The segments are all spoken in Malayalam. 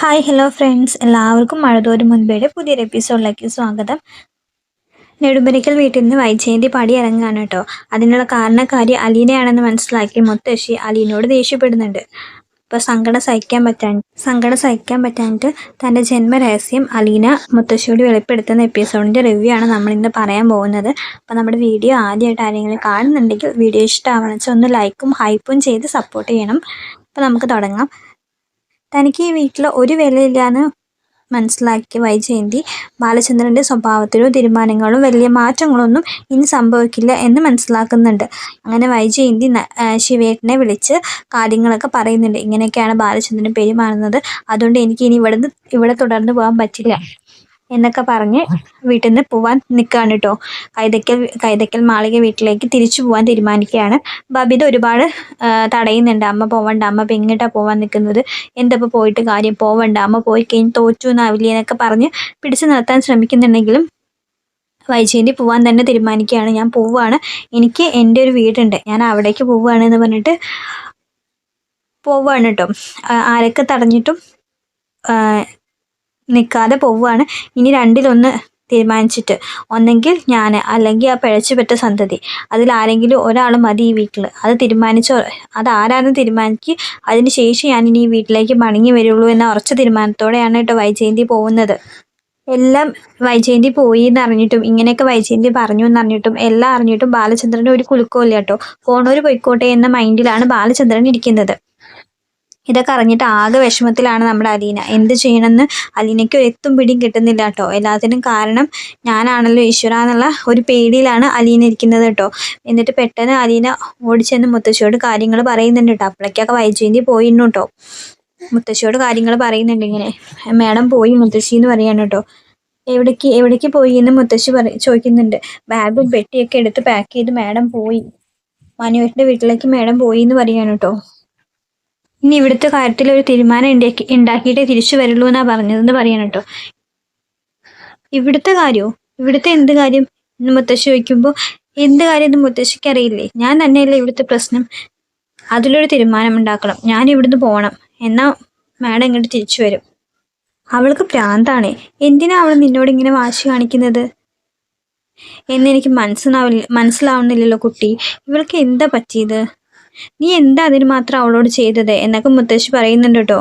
ഹായ് ഹലോ ഫ്രണ്ട്സ് എല്ലാവർക്കും മഴതോരും മുൻപേടെ പുതിയൊരു എപ്പിസോഡിലേക്ക് സ്വാഗതം. നെടുമ്പരിക്കൽ വീട്ടിൽ നിന്ന് വൈജയന്തി പാടി ഇറങ്ങുകയാണ് കേട്ടോ. അതിനുള്ള കാരണക്കാരി അലീനയാണെന്ന് മനസ്സിലാക്കി മുത്തശ്ശി അലീനോട് ദേഷ്യപ്പെടുന്നുണ്ട്. ഇപ്പോൾ സങ്കടം സഹിക്കാൻ പറ്റാൻ സങ്കടം സഹിക്കാൻ പറ്റാഞ്ഞിട്ട് തന്റെ ജന്മരഹസ്യം അലീന മുത്തശ്ശിയോട് വെളിപ്പെടുത്തുന്ന എപ്പിസോഡിന്റെ റിവ്യൂ ആണ് നമ്മൾ ഇന്ന് പറയാൻ പോകുന്നത്. അപ്പോൾ നമ്മുടെ വീഡിയോ ആദ്യമായിട്ട് ആരെങ്കിലും കാണുന്നുണ്ടെങ്കിൽ വീഡിയോ ഇഷ്ടമാണെന്ന് വെച്ചാൽ ഒന്ന് ലൈക്കും ഹൈപ്പും ചെയ്ത് സപ്പോർട്ട് ചെയ്യണം. അപ്പോൾ നമുക്ക് തുടങ്ങാം. തനിക്ക് ഈ വീട്ടിൽ ഒരു വിലയില്ലാന്ന് മനസ്സിലാക്കിയ വൈജയന്തി ബാലചന്ദ്രന്റെ സ്വഭാവത്തിലോ തീരുമാനങ്ങളോ വലിയ മാറ്റങ്ങളൊന്നും ഇനി സംഭവിക്കില്ല എന്ന് മനസ്സിലാക്കുന്നുണ്ട്. അങ്ങനെ വൈജയന്തി ശിവേട്ടനെ വിളിച്ച് കാര്യങ്ങളൊക്കെ പറയുന്നുണ്ട്. ഇങ്ങനെയൊക്കെയാണ് ബാലചന്ദ്രൻ പെരുമാറുന്നത് അതുകൊണ്ട് എനിക്ക് ഇനി ഇവിടുന്ന് ഇവിടെ തുടർന്ന് പോകാൻ പറ്റില്ല. എന്നൊക്കെ പറഞ്ഞ് വീട്ടിൽ നിന്ന് പോവാൻ നിൽക്കുകയാണ് കേട്ടോ കൈതക്കൽ കൈതക്കൽ മാളിക വീട്ടിലേക്ക് തിരിച്ചു പോവാൻ തീരുമാനിക്കുകയാണ്. ബബിത ഒരുപാട് തടയുന്നുണ്ട്. അമ്മ പോവണ്ട അമ്മ ഇപ്പം പോവാൻ നിൽക്കുന്നത് എന്തപ്പോൾ പോയിട്ട് കാര്യം? പോവണ്ട അമ്മ പോയി കഴിഞ്ഞ് തോറ്റു എന്നാവില്ലേ എന്നൊക്കെ പറഞ്ഞ് പിടിച്ചു നിർത്താൻ ശ്രമിക്കുന്നുണ്ടെങ്കിലും വൈജയന്തി പോവാൻ തന്നെ തീരുമാനിക്കുകയാണ്. ഞാൻ പോവുകയാണ് എനിക്ക് എന്റെ ഒരു വീടുണ്ട്. ഞാൻ അവിടേക്ക് പോവുകയാണ് എന്ന് പറഞ്ഞിട്ട് പോവുകയാണ് കേട്ടോ ആരൊക്കെ തടഞ്ഞിട്ടും നിൽക്കാതെ പോവുകയാണ്. ഇനി രണ്ടിലൊന്ന് തീരുമാനിച്ചിട്ട്. ഒന്നെങ്കിൽ ഞാൻ അല്ലെങ്കിൽ ആ പിഴച്ചുപെട്ട സന്തതി. അതിൽ ആരെങ്കിലും ഒരാൾ മതി ഈ വീട്ടിൽ. അത് തീരുമാനിച്ച അത് ആരാണെന്ന് തീരുമാനിക്ക്. അതിന് ശേഷം ഞാൻ ഇനി ഈ വീട്ടിലേക്ക് മടങ്ങി വരുള്ളൂ എന്ന ഉറച്ച തീരുമാനത്തോടെയാണ് കേട്ടോ വൈജയന്തി പോകുന്നത്. എല്ലാം വൈജയന്തി പോയി എന്ന് അറിഞ്ഞിട്ടും ഇങ്ങനെയൊക്കെ വൈജയന്തി പറഞ്ഞു എന്ന് അറിഞ്ഞിട്ടും എല്ലാം അറിഞ്ഞിട്ടും ബാലചന്ദ്രന് ഒരു കുലുക്കമില്ല കേട്ടോ. പോണൂർ പോയിക്കോട്ടെ എന്ന മൈൻഡിലാണ് ബാലചന്ദ്രൻ ഇരിക്കുന്നത്. ഇതൊക്കെ അറിഞ്ഞിട്ട് ആകെ വിഷമത്തിലാണ് നമ്മുടെ അലീന. എന്ത് ചെയ്യണമെന്ന് അലീനയ്ക്ക് ഒരു എത്തും പിടിയും കിട്ടുന്നില്ല കേട്ടോ. എല്ലാത്തിനും കാരണം ഞാനാണല്ലോ ഈശ്വര എന്നുള്ള ഒരു പേടിയിലാണ് അലീന ഇരിക്കുന്നത് കേട്ടോ. എന്നിട്ട് പെട്ടെന്ന് അലീന ഓടിച്ചെന്ന് മുത്തശ്ശിയോട് കാര്യങ്ങൾ പറയുന്നുണ്ട് കേട്ടോ. അപ്പോഴേക്കൊക്കെ വൈജയന്തി പോയിരുന്നു കേട്ടോ. മുത്തശ്ശിയോട് കാര്യങ്ങൾ പറയുന്നുണ്ട് ഇങ്ങനെ. മാഡം പോയി മുത്തശ്ശി എന്ന് പറയാണ് കേട്ടോ. എവിടേക്ക് എവിടേക്ക് പോയി? എന്ന് മുത്തശ്ശി പറ ചോദിക്കുന്നുണ്ട്. ബാഗും പെട്ടിയൊക്കെ എടുത്ത് പാക്ക് ചെയ്ത് മാഡം പോയി. മനുവേട്ടന്റെ വീട്ടിലേക്ക് മാഡം പോയി എന്ന് പറയാണ് കേട്ടോ. ഇനി ഇവിടുത്തെ കാര്യത്തിൽ ഒരു തീരുമാനം ഉണ്ടാക്കി ഉണ്ടാക്കിയിട്ടേ തിരിച്ചു വരുള്ളൂ എന്നാ പറഞ്ഞതെന്ന് പറയണം കേട്ടോ. ഇവിടുത്തെ കാര്യമോ ഇവിടുത്തെ എന്ത് കാര്യം എന്ന് മുത്തശ്ശി ചോദിക്കുമ്പോൾ എന്ത് കാര്യം എന്ന് മുത്തശ്ശിക്ക് അറിയില്ലേ? ഞാൻ തന്നെയല്ലേ ഇവിടുത്തെ പ്രശ്നം. അതിലൊരു തീരുമാനം ഉണ്ടാക്കണം. ഞാൻ ഇവിടുന്ന് പോകണം എന്നാ മാഡം ഇങ്ങോട്ട് തിരിച്ചു വരും. അവൾക്ക് പ്രാന്താണേ. എന്തിനാ അവൾ നിന്നോട് ഇങ്ങനെ വാശി കാണിക്കുന്നത്? എന്നെനിക്ക് മനസ്സിലാവില്ല മനസ്സിലാവുന്നില്ലല്ലോ കുട്ടി. ഇവൾക്ക് എന്താ പറ്റിയത്? നീ എന്താ അതിന് മാത്രം അവളോട് ചെയ്തത് എന്നൊക്കെ മുത്തശ്ശി പറയുന്നുണ്ട് കേട്ടോ.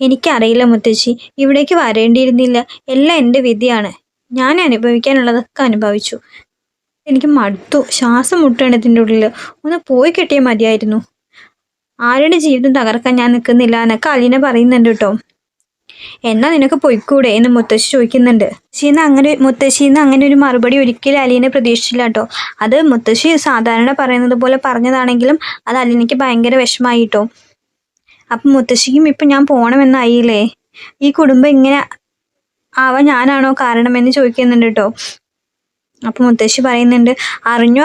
എനിക്കറിയില്ല മുത്തശ്ശി. ഇവിടേക്ക് വരേണ്ടിയിരുന്നില്ല. എല്ലാം എന്റെ വിധിയാണ്. ഞാൻ അനുഭവിക്കാനുള്ളതൊക്കെ അനുഭവിച്ചു. എനിക്ക് മടുത്തു. ശ്വാസം മുട്ടാണ് ഇതിന്റെ ഉള്ളിൽ ഒന്ന് പോയി കിട്ടിയാൽ മതിയായിരുന്നു. ആരുടെ ജീവിതം തകർക്കാൻ ഞാൻ നിൽക്കുന്നില്ല എന്നൊക്കെ അലീന പറയുന്നുണ്ട് കേട്ടോ. എന്നാ നിനക്ക് പൊയ്ക്കൂടെ എന്ന് മുത്തശ്ശി ചോദിക്കുന്നുണ്ട്. മുത്തശ്ശിന്ന് അങ്ങനെ മുത്തശ്ശിന്ന് അങ്ങനെ ഒരു മറുപടി ഒരിക്കലും അലീനെ പ്രതീക്ഷിച്ചില്ല കേട്ടോ. അത് മുത്തശ്ശി സാധാരണ പറയുന്നത് പോലെ പറഞ്ഞതാണെങ്കിലും അത് അലീനയ്ക്ക് ഭയങ്കര വിഷമായിട്ടോ. അപ്പം മുത്തശ്ശിക്കും ഇപ്പം ഞാൻ പോകണമെന്നായില്ലേ ഈ കുടുംബം ഇങ്ങനെ ആവാൻ ഞാനാണോ കാരണമെന്ന് ചോദിക്കുന്നുണ്ട് കേട്ടോ. അപ്പം മുത്തശ്ശി പറയുന്നുണ്ട് അറിഞ്ഞോ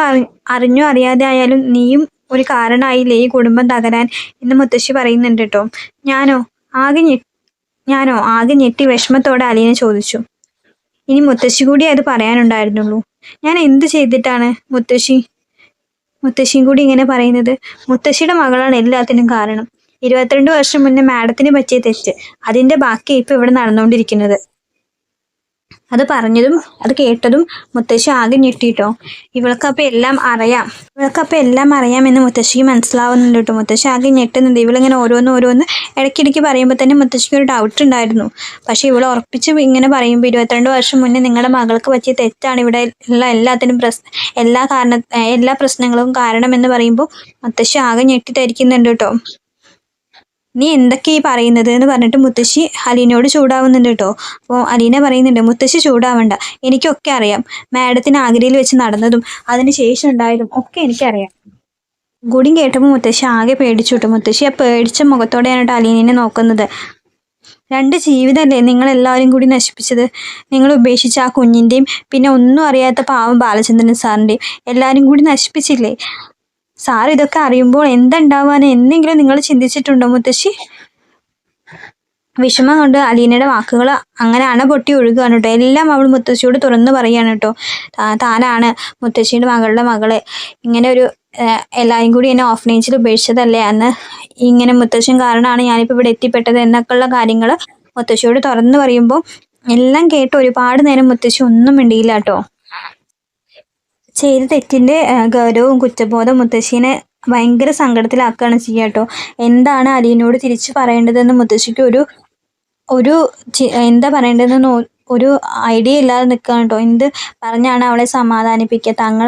അറിഞ്ഞോ അറിയാതെ ആയാലും നീയും ഒരു കാരണമായില്ലേ ഈ കുടുംബം തകരാൻ? എന്ന് മുത്തശ്ശി പറയുന്നുണ്ട് കേട്ടോ. ഞാനോ? ആകെ ഞാനോ ആകെ ഞെട്ടി വിഷമത്തോടെ അലീന ചോദിച്ചു. ഇനി മുത്തശ്ശി കൂടി അത് പറയാനുണ്ടായിരുന്നുള്ളൂ. ഞാൻ എന്ത് ചെയ്തിട്ടാണ് മുത്തശ്ശി? മുത്തശ്ശിയും കൂടി ഇങ്ങനെ പറയുന്നത്. മുത്തശ്ശിയുടെ മകളാണ് എല്ലാത്തിനും കാരണം. ഇരുപത്തിരണ്ട് വർഷം മുന്നേ മാഡത്തിന് പറ്റിയ തെറ്റ്. അതിന്റെ ബാക്കി ഇപ്പൊ ഇവിടെ നടന്നുകൊണ്ടിരിക്കുന്നത്. അത് പറഞ്ഞതും അത് കേട്ടതും മുത്തശ്ശി ആകെ ഞെട്ടിട്ടോ. ഇവൾക്കപ്പം എല്ലാം അറിയാം. ഇവൾക്കപ്പം എല്ലാം അറിയാമെന്ന് മുത്തശ്ശിക്ക് മനസ്സിലാവുന്നുണ്ട് കേട്ടോ. മുത്തശ്ശി ആകെ ഞെട്ടുന്നുണ്ട്. ഇവളിങ്ങനെ ഓരോന്ന് ഓരോന്ന് ഇടയ്ക്കിടയ്ക്ക് പറയുമ്പോൾ തന്നെ മുത്തശ്ശിക്ക് ഒരു ഡൗട്ട് ഉണ്ടായിരുന്നു. പക്ഷേ ഇവൾ ഉറപ്പിച്ച് ഇങ്ങനെ പറയുമ്പോൾ ഇരുപത്തിരണ്ട് വർഷം മുന്നേ നിങ്ങളുടെ മകൾക്ക് പറ്റിയ തെറ്റാണ് ഇവിടെ ഉള്ള എല്ലാത്തിനും പ്രശ്നം എല്ലാ കാരണ എല്ലാ പ്രശ്നങ്ങളും കാരണമെന്ന് പറയുമ്പോൾ മുത്തശ്ശി ആകെ ഞെട്ടിട്ടായിരിക്കുന്നുണ്ട് കേട്ടോ. നീ എന്തൊക്കെ ഈ പറയുന്നത് എന്ന് പറഞ്ഞിട്ട് മുത്തശ്ശി അലീനയോട് ചൂടാവുന്നുണ്ട് കേട്ടോ. അപ്പോൾ അലീന പറയുന്നുണ്ട് മുത്തശ്ശി ചൂടാവണ്ട എനിക്കൊക്കെ അറിയാം. മാഡത്തിന് ആഗ്രയിൽ വെച്ച് നടന്നതും അതിന് ശേഷം ഉണ്ടായതും ഒക്കെ എനിക്കറിയാം. ഗുഡിൻ കേട്ടപ്പോൾ മുത്തശ്ശി ആകെ പേടിച്ചു കിട്ടും. മുത്തശ്ശി ആ പേടിച്ച മുഖത്തോടെയാണ് കേട്ടോ അലീനെ നോക്കുന്നത്. രണ്ട് ജീവിതമല്ലേ നിങ്ങളെല്ലാവരും കൂടി നശിപ്പിച്ചത്? നിങ്ങൾ ഉപേക്ഷിച്ച ആ കുഞ്ഞിന്റെയും പിന്നെ ഒന്നും അറിയാത്ത പാവം ബാലചന്ദ്രൻ സാറിന്റെയും എല്ലാവരും കൂടി നശിപ്പിച്ചില്ലേ? സാർ ഇതൊക്കെ അറിയുമ്പോൾ എന്തുണ്ടാവാൻ എന്നെങ്കിലും നിങ്ങൾ ചിന്തിച്ചിട്ടുണ്ടോ മുത്തശ്ശി? വിഷമം കൊണ്ട് അലീനയുടെ വാക്കുകൾ അങ്ങനെ അണ പൊട്ടി ഒഴുകുകയാണ് കേട്ടോ. എല്ലാം അവൾ മുത്തശ്ശിയോട് തുറന്നു പറയുകയാണ് കേട്ടോ. താനാണ് മുത്തശ്ശിയുടെ മകളുടെ മകളെ. ഇങ്ങനെ ഒരു എല്ലാവരും കൂടി എന്നെ ഓഫനേജിൽ ഉപേക്ഷിച്ചതല്ലേ അന്ന്? ഇങ്ങനെ മുത്തശ്ശൻ കാരണമാണ് ഞാനിപ്പോൾ ഇവിടെ എത്തിപ്പെട്ടത് എന്നൊക്കെയുള്ള കാര്യങ്ങൾ മുത്തശ്ശിയോട് തുറന്നു പറയുമ്പോൾ എല്ലാം കേട്ട് ഒരുപാട് നേരം മുത്തശ്ശി ഒന്നും മിണ്ടിയില്ല കേട്ടോ. ചെയ്ത തെറ്റിന്റെ ഗൗരവവും കുറ്റബോധം മുത്തശ്ശീനെ ഭയങ്കര സങ്കടത്തിലാക്കുകയാണ് ചെയ്യുക കേട്ടോ. എന്താണ് അലീനോട് തിരിച്ചു പറയേണ്ടതെന്ന് മുത്തശ്ശിക്ക് ഒരു ഒരു എന്താ പറയേണ്ടതെന്ന് ഒരു ഐഡിയ ഇല്ലാതെ നിൽക്കുകയാണ് കേട്ടോ. എന്ത് പറഞ്ഞാണ് അവളെ സമാധാനിപ്പിക്കുക? തങ്ങൾ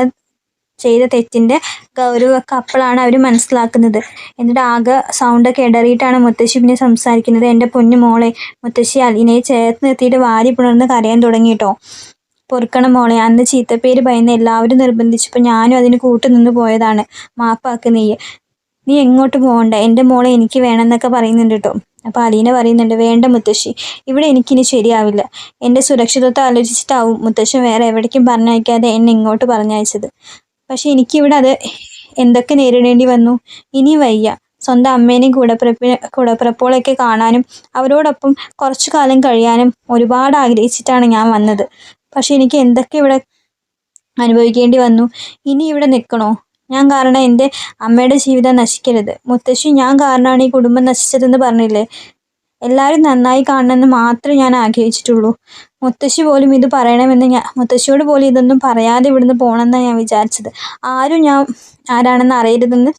ചെയ്ത തെറ്റിന്റെ ഗൗരവമൊക്കെ അപ്പോഴാണ് അവർ മനസ്സിലാക്കുന്നത്. എന്നിട്ട് ആകെ സൗണ്ടൊക്കെ ഇടറിയിട്ടാണ് മുത്തശ്ശി പിന്നെ സംസാരിക്കുന്നത്. എന്റെ പൊന്നു മോളെ മുത്തശ്ശി അലീനയെ ചേർത്ത് നിർത്തിയിട്ട് വാരി പുണർന്ന് കരയാൻ തുടങ്ങി കേട്ടോ. പൊറുക്കണം മോളെ. അന്ന് ചീത്തപ്പേര് ഭയന്ന് എല്ലാവരും നിർബന്ധിച്ചപ്പോൾ ഞാനും അതിന് കൂട്ടുനിന്ന് പോയതാണ്. മാപ്പാക്ക് നീ നീ എങ്ങോട്ട് പോകണ്ട? എന്റെ മോളെ എനിക്ക് വേണമെന്നൊക്കെ പറയുന്നുണ്ട് കേട്ടോ അപ്പോൾ അലീന പറയുന്നുണ്ട് വേണ്ട മുത്തശ്ശി. ഇവിടെ എനിക്കിനി ശരിയാവില്ല. എന്റെ സുരക്ഷിതത്വം ആലോചിച്ചിട്ടാവും മുത്തശ്ശൻ വേറെ എവിടേക്കും പറഞ്ഞയക്കാതെ എന്നെ ഇങ്ങോട്ട് പറഞ്ഞയച്ചത്. പക്ഷെ എനിക്കിവിടെ അത് എന്തൊക്കെ നേരിടേണ്ടി വന്നു? ഇനി വയ്യ. സ്വന്തം അമ്മേനെയും കൂടപ്പിറപ്പിനെ കൂടപ്പിറപ്പുകളൊക്കെ കാണാനും അവരോടൊപ്പം കുറച്ചു കാലം കഴിയാനും ഒരുപാട് ആഗ്രഹിച്ചിട്ടാണ് ഞാൻ വന്നത്. പക്ഷെ എനിക്ക് എന്തൊക്കെ ഇവിടെ അനുഭവിക്കേണ്ടി വന്നു? ഇനി ഇവിടെ നിൽക്കണോ? ഞാൻ കാരണം എന്റെ അമ്മയുടെ ജീവിതം നശിക്കരുത്. മുത്തശ്ശി ഞാൻ കാരണമാണ് ഈ കുടുംബം നശിച്ചതെന്ന് പറഞ്ഞില്ലേ? എല്ലാവരും നന്നായി കാണണമെന്ന് മാത്രമേ ഞാൻ ആഗ്രഹിച്ചിട്ടുള്ളൂ. മുത്തശ്ശി പോലും ഇത് പറയണമെന്ന് ഞാൻ മുത്തശ്ശിയോട് പോലും ഇതൊന്നും പറയാതെ ഇവിടുന്ന് പോകണമെന്നാണ് ഞാൻ വിചാരിച്ചത്. ആരും ഞാൻ ആരാണെന്ന് അറിയരുതെന്ന്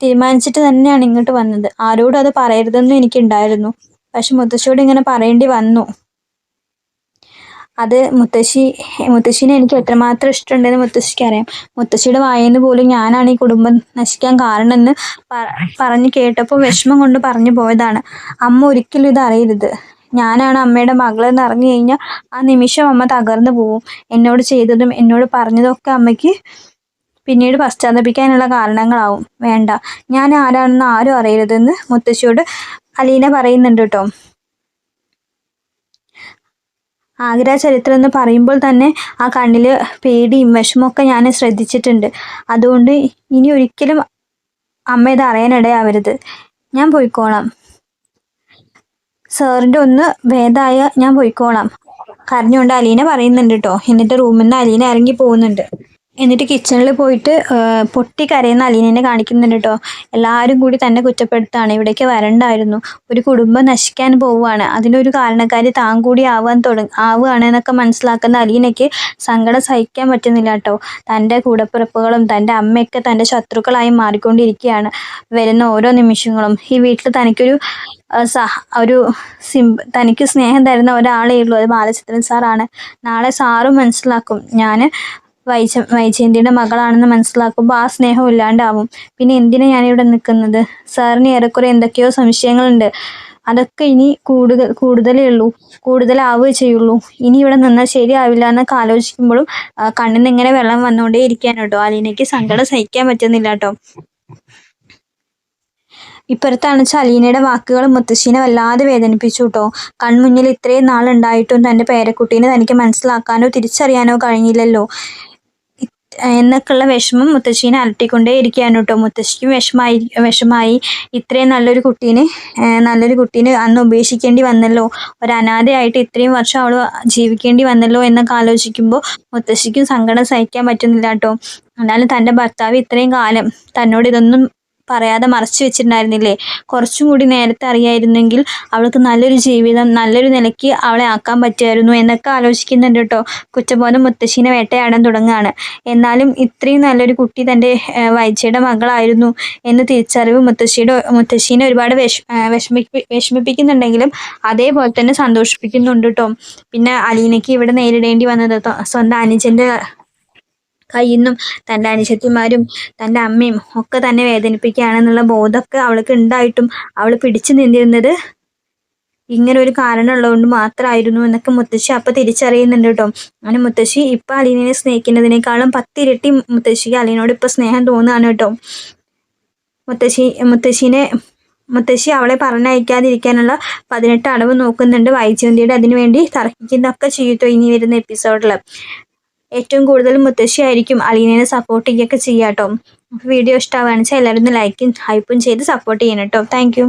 തീരുമാനിച്ചിട്ട് തന്നെയാണ് ഇങ്ങോട്ട് വന്നത്. ആരോടും അത് പറയരുതെന്നും എനിക്കുണ്ടായിരുന്നു. പക്ഷെ മുത്തശ്ശിയോട് ഇങ്ങനെ പറയേണ്ടി വന്നു. അത് മുത്തശ്ശി മുത്തശ്ശീനെ എനിക്ക് എത്രമാത്രം ഇഷ്ടമുണ്ടെന്ന് മുത്തശ്ശിക്ക് അറിയാം. മുത്തശ്ശിയുടെ വായന്ന് പോലും ഞാനാണ് ഈ കുടുംബം നശിക്കാൻ കാരണം എന്ന് പറഞ്ഞു കേട്ടപ്പോൾ വിഷമം കൊണ്ട് പറഞ്ഞു പോയതാണ്. അമ്മ ഒരിക്കലും ഇത് അറിയരുത്. ഞാനാണ് അമ്മയുടെ മകളെന്ന് അറിഞ്ഞു കഴിഞ്ഞാൽ ആ നിമിഷം അമ്മ തകർന്നു പോവും. എന്നോട് ചെയ്തതും എന്നോട് പറഞ്ഞതൊക്കെ അമ്മയ്ക്ക് പിന്നീട് പശ്ചാത്തപിക്കാനുള്ള കാരണങ്ങളാവും. വേണ്ട. ഞാൻ ആരാണെന്ന് ആരും അറിയരുതെന്ന് മുത്തശ്ശിയോട് അലീന പറയുന്നുണ്ട് കേട്ടോ. ആഗ്ര ചരിത്രം എന്ന് പറയുമ്പോൾ തന്നെ ആ കണ്ണിൽ പേടിയും വിഷമമൊക്കെ ഞാൻ ശ്രദ്ധിച്ചിട്ടുണ്ട്. അതുകൊണ്ട് ഇനി ഒരിക്കലും അമ്മ ഇത് അറിയാനിടയാവരുത്. ഞാൻ പോയിക്കോളാം. സാറിന്റെ ഒന്ന് ഭേദമായ ഞാൻ പോയിക്കോളാം. കരഞ്ഞുകൊണ്ട് അലീന പറയുന്നുണ്ട് കേട്ടോ എന്നിട്ട് റൂമിൽ നിന്ന് അലീന ഇറങ്ങി പോകുന്നുണ്ട്. എന്നിട്ട് കിച്ചണിൽ പോയിട്ട് പൊട്ടി കരയുന്ന അലീനനെ കാണിക്കുന്നുണ്ട് കേട്ടോ എല്ലാവരും കൂടി തന്നെ കുറ്റപ്പെടുത്താണ്. ഇവിടേക്ക് വരണ്ടായിരുന്നു. ഒരു കുടുംബം നശിക്കാൻ പോവുകയാണ്. അതിനൊരു കാരണക്കാരി താൻ കൂടി ആവാൻ തുടങ്ങി ആവുകയാണ് എന്നൊക്കെ മനസ്സിലാക്കുന്ന അലീനയ്ക്ക് സങ്കടം സഹിക്കാൻ പറ്റുന്നില്ല കേട്ടോ തന്റെ കൂടപ്പിറപ്പുകളും തന്റെ അമ്മയൊക്കെ തന്റെ ശത്രുക്കളായി മാറിക്കൊണ്ടിരിക്കുകയാണ്. വരുന്ന ഓരോ നിമിഷങ്ങളും ഈ വീട്ടിൽ തനിക്കൊരു സഹ ഒരു സിം തനിക്ക് സ്നേഹം തരുന്ന ഒരാളേ ഉള്ളൂ. അത് ബാലചന്ദ്രൻ സാറാണ്. നാളെ സാറും മനസ്സിലാക്കും. ഞാൻ വൈച വൈജയന്തിയുടെ മകളാണെന്ന് മനസ്സിലാക്കുമ്പോൾ ആ സ്നേഹം ഇല്ലാണ്ടാവും. പിന്നെ എന്തിനാ ഞാനിവിടെ നിൽക്കുന്നത്? സാറിന് ഏറെക്കുറെ എന്തൊക്കെയോ സംശയങ്ങളുണ്ട്. അതൊക്കെ ഇനി കൂടുതൽ കൂടുതലേ ഉള്ളൂ. കൂടുതലാവുകയേ ചെയ്യുള്ളൂ. ഇനി ഇവിടെ നിന്നാൽ ശരിയാവില്ല എന്നൊക്കെ ആലോചിക്കുമ്പോഴും കണ്ണിൽ നിന്ന് ഇങ്ങനെ വെള്ളം വന്നുകൊണ്ടേ ഇരിക്കാൻ കേട്ടോ. അലീനയ്ക്ക് സങ്കടം സഹിക്കാൻ പറ്റുന്നില്ല കേട്ടോ. ഇപ്പുറത്താണ് അലീനയുടെ വാക്കുകൾ മുത്തശ്ശീനെ വല്ലാതെ വേദനിപ്പിച്ചു കേട്ടോ. കൺമുന്നിൽ ഇത്രയും നാളുണ്ടായിട്ടും തന്റെ പേരക്കുട്ടീനെ തനിക്ക് മനസ്സിലാക്കാനോ തിരിച്ചറിയാനോ കഴിഞ്ഞില്ലല്ലോ. എന്നൊക്കെയുള്ള വിഷമം മുത്തശ്ശീനെ അലട്ടിക്കൊണ്ടേ ഇരിക്കുകയാണ് കേട്ടോ. മുത്തശ്ശിക്കും വിഷമായി വിഷമായി. ഇത്രയും നല്ലൊരു കുട്ടീനെ നല്ലൊരു കുട്ടീനെ അന്ന് ഉപേക്ഷിക്കേണ്ടി വന്നല്ലോ. ഒരു അനാഥയായിട്ട് ഇത്രയും വർഷം അവൾ ജീവിക്കേണ്ടി വന്നല്ലോ എന്നൊക്കെ ആലോചിക്കുമ്പോൾ മുത്തശ്ശിക്കും സങ്കടം സഹിക്കാൻ പറ്റുന്നില്ല കേട്ടോ. എന്നാലും തന്റെ ഭർത്താവ് ഇത്രയും കാലം തന്നോട് ഇതൊന്നും പറയാതെ മറച്ചു വെച്ചിട്ടുണ്ടായിരുന്നില്ലേ? കുറച്ചും കൂടി നേരത്തെ അറിയായിരുന്നെങ്കിൽ അവൾക്ക് നല്ലൊരു ജീവിതം നല്ലൊരു നിലയ്ക്ക് അവളെ ആക്കാൻ പറ്റുമായിരുന്നു എന്നൊക്കെ ആലോചിക്കുന്നുണ്ട് കേട്ടോ. കുറ്റബോധം മുത്തശ്ശീനെ വേട്ടയാടാൻ തുടങ്ങുകയാണ്. എന്നാലും ഇത്രയും നല്ലൊരു കുട്ടി തന്റെ വൈജയുടെ മകളായിരുന്നു എന്ന് തിരിച്ചറിവ് മുത്തശ്ശിയുടെ മുത്തശ്ശീനെ ഒരുപാട് വിഷ വിഷമിപ്പി വിഷമിപ്പിക്കുന്നുണ്ടെങ്കിലും അതേപോലെ തന്നെ സന്തോഷിപ്പിക്കുന്നുണ്ട് കേട്ടോ. പിന്നെ അലീനയ്ക്ക് ഇവിടെ നേരിടേണ്ടി വന്നത് സ്വന്തം അനുജന്റെ കയ്യിൽ നിന്നും തന്റെ അനുജത്തിമാരും തന്റെ അമ്മയും ഒക്കെ തന്നെ വേദനിപ്പിക്കുകയാണെന്നുള്ള ബോധമൊക്കെ അവൾക്ക് ഉണ്ടായിട്ടും അവൾ പിടിച്ചു നിന്നിരുന്നത് ഇങ്ങനെ ഒരു കാരണമുള്ളതുകൊണ്ട് മാത്രമായിരുന്നു എന്നൊക്കെ മുത്തശ്ശി അപ്പം തിരിച്ചറിയുന്നുണ്ട് കേട്ടോ. അങ്ങനെ മുത്തശ്ശി ഇപ്പം അലീനെ സ്നേഹിക്കുന്നതിനേക്കാളും പത്തിരട്ടി മുത്തശ്ശിക്ക് അലീനോട് ഇപ്പം സ്നേഹം തോന്നുകയാണ് കേട്ടോ. മുത്തശ്ശി മുത്തശ്ശീനെ മുത്തശ്ശി അവളെ പറഞ്ഞയക്കാതിരിക്കാനുള്ള പതിനെട്ട് അടവ് നോക്കുന്നുണ്ട് വൈജയന്തിയുടെ. അതിനുവേണ്ടി തർക്കിക്കുന്നൊക്കെ ചെയ്യത്തോ ഇനി വരുന്ന എപ്പിസോഡിൽ ഏറ്റവും കൂടുതൽ മുത്തശ്ശിയായിരിക്കും അലീനയെ സപ്പോർട്ട് ചെയ്യുകയൊക്കെ ചെയ്യാം കേട്ടോ വീഡിയോ ഇഷ്ടമാവുകയാണെന്ന് വെച്ചാൽ എല്ലാവരും ഒന്ന് ലൈക്കും ഹൈപ്പും ചെയ്ത് സപ്പോർട്ട് ചെയ്യണം കേട്ടോ താങ്ക്